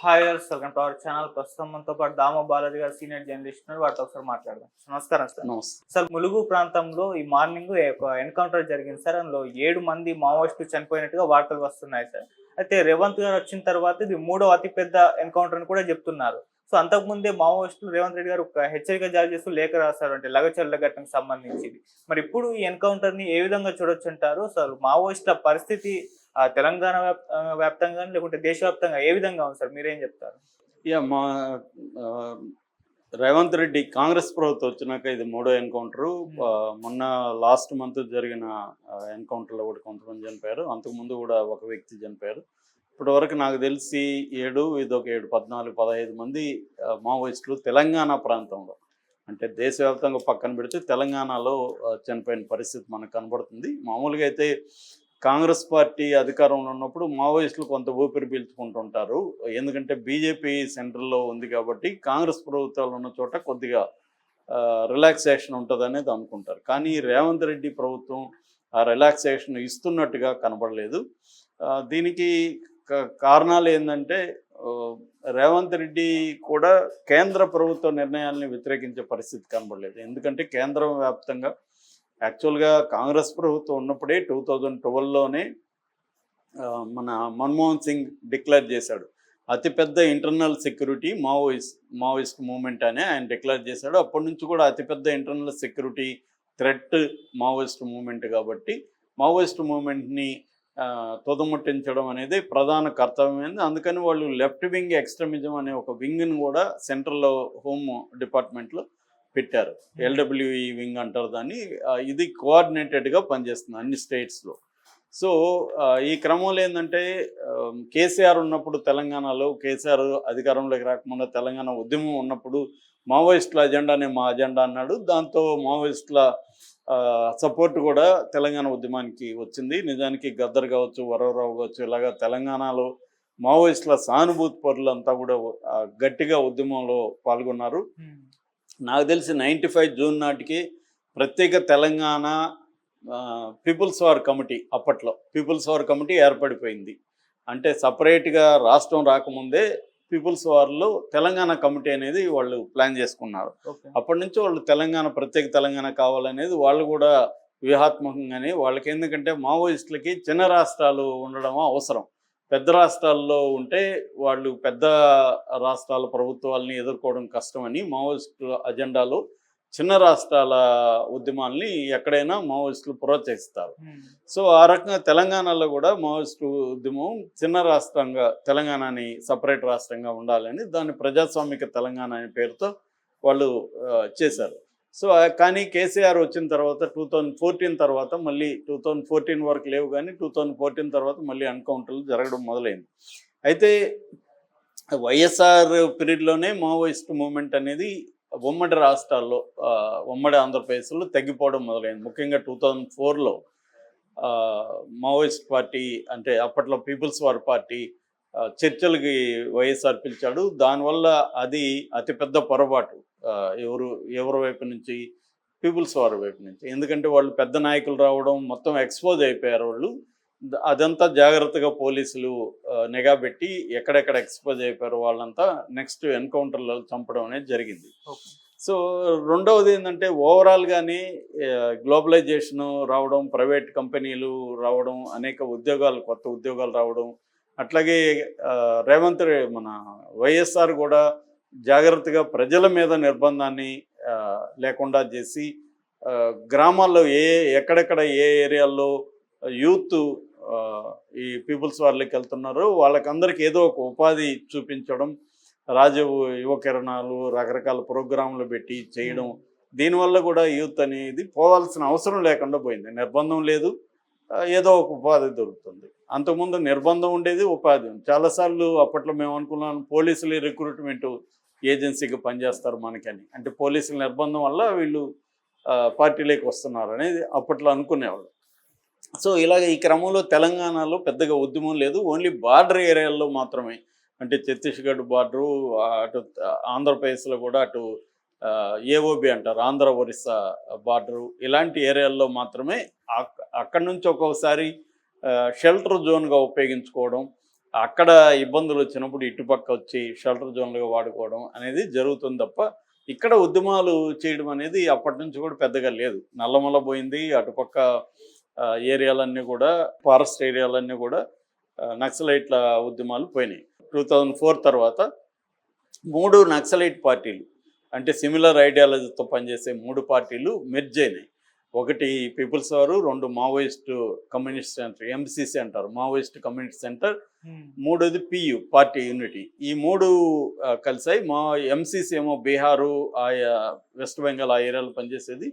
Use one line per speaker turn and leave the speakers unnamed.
Hi welcome to our channel. ప్రస్తుతం మనతో పాటు దామో బాలాజీ గారు సీనియర్ జర్నలిస్ట్ ఉన్నారు. వాటితో ఒకసారి మాట్లాడదాం. నమస్కారం సార్. సార్ ములుగు ప్రాంతంలో ఈ మార్నింగ్ ఒక ఎన్కౌంటర్ జరిగింది సార్. అందులో ఏడు మంది మావోయిస్టులు చనిపోయినట్టుగా వార్తలు వస్తున్నాయి సార్. అయితే రేవంత్ గారు వచ్చిన తర్వాత ఇది మూడో అతిపెద్ద ఎన్కౌంటర్ అని కూడా చెప్తున్నారు. సో అంతకుముందే మావోయిస్టులు రేవంత్ రెడ్డి గారు ఒక హెచ్చరిక జారీ చేస్తూ లేఖ రాశారు. అంటే లగచర్ల ఘటనకు సంబంధించి మరి ఇప్పుడు ఈ ఎన్కౌంటర్ని ఏ విధంగా చూడొచ్చు అంటారు? అసలు మావోయిస్టుల పరిస్థితి తెలంగాణ వ్యాప్తంగా లేకుంటే దేశవ్యాప్తంగా ఏ విధంగా ఉంది సార్? మీరేం చెప్తారు?
యా మా రేవంత్ రెడ్డి కాంగ్రెస్ ప్రభుత్వం వచ్చినాక ఇది మూడో ఎన్కౌంటరు. మొన్న లాస్ట్ మంత్ జరిగిన ఎన్కౌంటర్లో కూడా కొంతమంది చనిపోయారు. అంతకుముందు కూడా ఒక వ్యక్తి చనిపోయారు. ఇప్పటి వరకు నాకు తెలిసి ఏడు ఇది ఒక ఏడు పద్నాలుగు పదహైదు మంది మావోయిస్టులు తెలంగాణ ప్రాంతంలో. అంటే దేశవ్యాప్తంగా పక్కన పెడితే తెలంగాణలో చనిపోయిన పరిస్థితి మనకు కనబడుతుంది. మామూలుగా అయితే కాంగ్రెస్ పార్టీ అధికారంలో ఉన్నప్పుడు మావోయిస్టులు కొంత ఊపిరి పీల్చుకుంటుంటారు. ఎందుకంటే బీజేపీ సెంట్రల్లో ఉంది కాబట్టి కాంగ్రెస్ ప్రభుత్వాలు ఉన్న చోట కొద్దిగా రిలాక్సేషన్ ఉంటుంది అనేది అనుకుంటారు. కానీ రేవంత్ రెడ్డి ప్రభుత్వం ఆ రిలాక్సేషన్ ఇస్తున్నట్టుగా కనబడలేదు. దీనికి క- కారణాలు ఏంటంటే రేవంత్ రెడ్డి కూడా కేంద్ర ప్రభుత్వ నిర్ణయాల్ని వ్యతిరేకించే పరిస్థితి కనబడలేదు. ఎందుకంటే కేంద్రం వ్యాప్తంగా యాక్చువల్గా కాంగ్రెస్ ప్రభుత్వం ఉన్నప్పుడే టూ థౌజండ్ ట్వెల్వ్లోనే మన మన్మోహన్ సింగ్ డిక్లేర్ చేశాడు. అతిపెద్ద internal security Maoist Maoist movement అని ఆయన డిక్లేర్ చేశాడు. అప్పటి నుంచి కూడా అతిపెద్ద internal security threat Maoist movement కాబట్టి మావోయిస్ట్ మూమెంట్ని తుదముట్టించడం అనేది ప్రధాన కర్తవ్యమైంది. అందుకని వాళ్ళు లెఫ్ట్ వింగ్ ఎక్స్ట్రీమిజం అనే ఒక వింగ్ని కూడా సెంట్రల్ హోమ్ డిపార్ట్మెంట్లో పెట్టారు. ఎల్డబ్ల్యూఈ వింగ్ అంటారు దాన్ని. ఇది కోఆర్డినేటెడ్గా పనిచేస్తుంది అన్ని స్టేట్స్లో సో ఈ క్రమంలో ఏంటంటే కేసీఆర్ ఉన్నప్పుడు తెలంగాణలో కేసీఆర్ అధికారంలోకి రాకముందు తెలంగాణ ఉద్యమం ఉన్నప్పుడు మావోయిస్టుల అజెండానే మా అజెండా అన్నాడు. దాంతో మావోయిస్టుల సపోర్ట్ కూడా తెలంగాణ ఉద్యమానికి వచ్చింది. నిజానికి గద్దర్ కావచ్చు వరవరావు కావచ్చు ఇలాగా తెలంగాణలో మావోయిస్టుల సానుభూతి పరులంతా కూడా గట్టిగా ఉద్యమంలో పాల్గొన్నారు. నాకు తెలిసి నైంటీ ఫైవ్ జూన్ నాటికి ప్రత్యేక తెలంగాణ పీపుల్స్ వార్ కమిటీ అప్పట్లో పీపుల్స్ వార్ కమిటీ ఏర్పడిపోయింది. అంటే సపరేట్గా రాష్ట్రం రాకముందే పీపుల్స్ వార్లో తెలంగాణ కమిటీ అనేది వాళ్ళు ప్లాన్ చేసుకున్నారు. అప్పటి నుంచి వాళ్ళు తెలంగాణ ప్రత్యేక తెలంగాణ కావాలనేది వాళ్ళు కూడా వ్యూహాత్మకంగానే వాళ్ళకి ఎందుకంటే మావోయిస్టులకి చిన్న రాష్ట్రాలు ఉండడం అవసరం. పెద్ద రాష్ట్రాల్లో ఉంటే వాళ్ళు పెద్ద రాష్ట్రాల ప్రభుత్వాలని ఎదుర్కోవడం కష్టమని మావోయిస్టు అజెండాలో చిన్న రాష్ట్రాల ఉద్యమాల్ని ఎక్కడైనా మావోయిస్టులు ప్రోత్సహిస్తారు. సో ఆ రకంగా తెలంగాణలో కూడా మావోయిస్టు ఉద్యమం చిన్న రాష్ట్రంగా తెలంగాణని సపరేట్ రాష్ట్రంగా ఉండాలని దాన్ని ప్రజాస్వామిక తెలంగాణ అనే పేరుతో వాళ్ళు చేశారు. సో కానీ కేసీఆర్ వచ్చిన తర్వాత టూ థౌజండ్ ఫోర్టీన్ తర్వాత మళ్ళీ టూ థౌజండ్ ఫోర్టీన్ వరకు లేవు కానీ టూ థౌజండ్ ఫోర్టీన్ తర్వాత మళ్ళీ ఎన్కౌంటర్లు జరగడం మొదలైంది. అయితే వైఎస్ఆర్ పీరియడ్లోనే మావోయిస్ట్ మూమెంట్ అనేది ఉమ్మడి రాష్ట్రాల్లో ఉమ్మడి ఆంధ్రప్రదేశ్లో తగ్గిపోవడం మొదలైంది. ముఖ్యంగా టూ థౌజండ్ ఫోర్లో మావోయిస్ట్ పార్టీ అంటే అప్పట్లో పీపుల్స్ వార్ పార్టీ చర్చలకి వైఎస్ఆర్ పిలిచాడు. దానివల్ల అది అతిపెద్ద పొరపాటు. ఎవరు ఎవరి వైపు నుంచి? పీపుల్స్ వార్ వైపు నుంచి. ఎందుకంటే వాళ్ళు పెద్ద నాయకులు రావడం మొత్తం ఎక్స్పోజ్ అయిపోయారు వాళ్ళు. అదంతా జాగ్రత్తగా పోలీసులు నిఘా పెట్టి ఎక్కడెక్కడ ఎక్స్పోజ్ అయిపోయారు వాళ్ళంతా నెక్స్ట్ ఎన్కౌంటర్లో చంపడం అనేది జరిగింది. సో రెండవది ఏంటంటే ఓవరాల్గానే గ్లోబలైజేషన్ రావడం ప్రైవేట్ కంపెనీలు రావడం అనేక ఉద్యోగాలు కొత్త ఉద్యోగాలు రావడం అట్లాగే రేవంత్ మన వైఎస్ఆర్ కూడా జాగ్రత్తగా ప్రజల మీద నిర్బంధాన్ని లేకుండా చేసి గ్రామాల్లో ఏ ఎక్కడెక్కడ ఏ ఏరియాల్లో యూత్ ఈ పీపుల్స్ వాళ్ళకి వెళ్తున్నారో వాళ్ళకందరికీ ఏదో ఒక ఉపాధి చూపించడం రాజ యువ కిరణాలు రకరకాల ప్రోగ్రాంలు పెట్టి చేయడం దీనివల్ల కూడా యూత్ అనేది పోవాల్సిన అవసరం లేకుండా పోయింది. నిర్బంధం లేదు ఏదో ఒక ఉపాధి దొరుకుతుంది. అంతకుముందు నిర్బంధం ఉండేది ఉపాధి. చాలాసార్లు అప్పట్లో మేము అనుకున్నాం పోలీసులు రిక్రూట్మెంట్ ఏజెన్సీకి పనిచేస్తారు మనకని. అంటే పోలీసుల నిర్బంధం వల్ల వీళ్ళు పార్టీలోకి వస్తున్నారు అనేది అప్పట్లో అనుకునేవాళ్ళు. సో ఇలాగ ఈ క్రమంలో తెలంగాణలో పెద్దగా ఉద్యమం లేదు. ఓన్లీ బార్డర్ ఏరియాల్లో మాత్రమే. అంటే ఛత్తీస్గఢ్ బార్డరు అటు ఆంధ్రప్రదేశ్లో కూడా అటు ఏఓబి అంటారు ఆంధ్ర ఒరిస్సా బార్డరు. ఇలాంటి ఏరియాల్లో మాత్రమే అక్కడి నుంచి ఒక్కొక్కసారి షెల్టర్ జోన్గా ఉపయోగించుకోవడం అక్కడ ఇబ్బందులు వచ్చినప్పుడు ఇటుపక్క వచ్చి షెల్టర్ జోన్లుగా వాడుకోవడం అనేది జరుగుతుంది తప్ప ఇక్కడ ఉద్యమాలు చేయడం అనేది అప్పటి నుంచి కూడా పెద్దగా లేదు. నల్లమల పోయింది అటుపక్క ఏరియాలన్నీ కూడా ఫారెస్ట్ ఏరియాలన్నీ కూడా నక్సలైట్ల ఉద్యమాలు పోయినాయి. టూ థౌజండ్ ఫోర్ తర్వాత మూడు నక్సలైట్ పార్టీలు అంటే సిమిలర్ ఐడియాలజీతో పనిచేసే మూడు పార్టీలు మెర్జ్ అయినాయి. ఒకటి పీపుల్స్ వారు రెండు మావోయిస్ట్ కమ్యూనిస్ట్ సెంటర్ ఎంసీసీ అంటారు మావోయిస్ట్ కమ్యూనిస్ట్ సెంటర్. మూడోది పియు పార్టీ యూనిటీ. ఈ మూడు కలిసాయి. మా ఎంసీసీ ఏమో బీహారు ఆయా వెస్ట్ బెంగాల్ ఆ ఏరియాలో పనిచేసేది.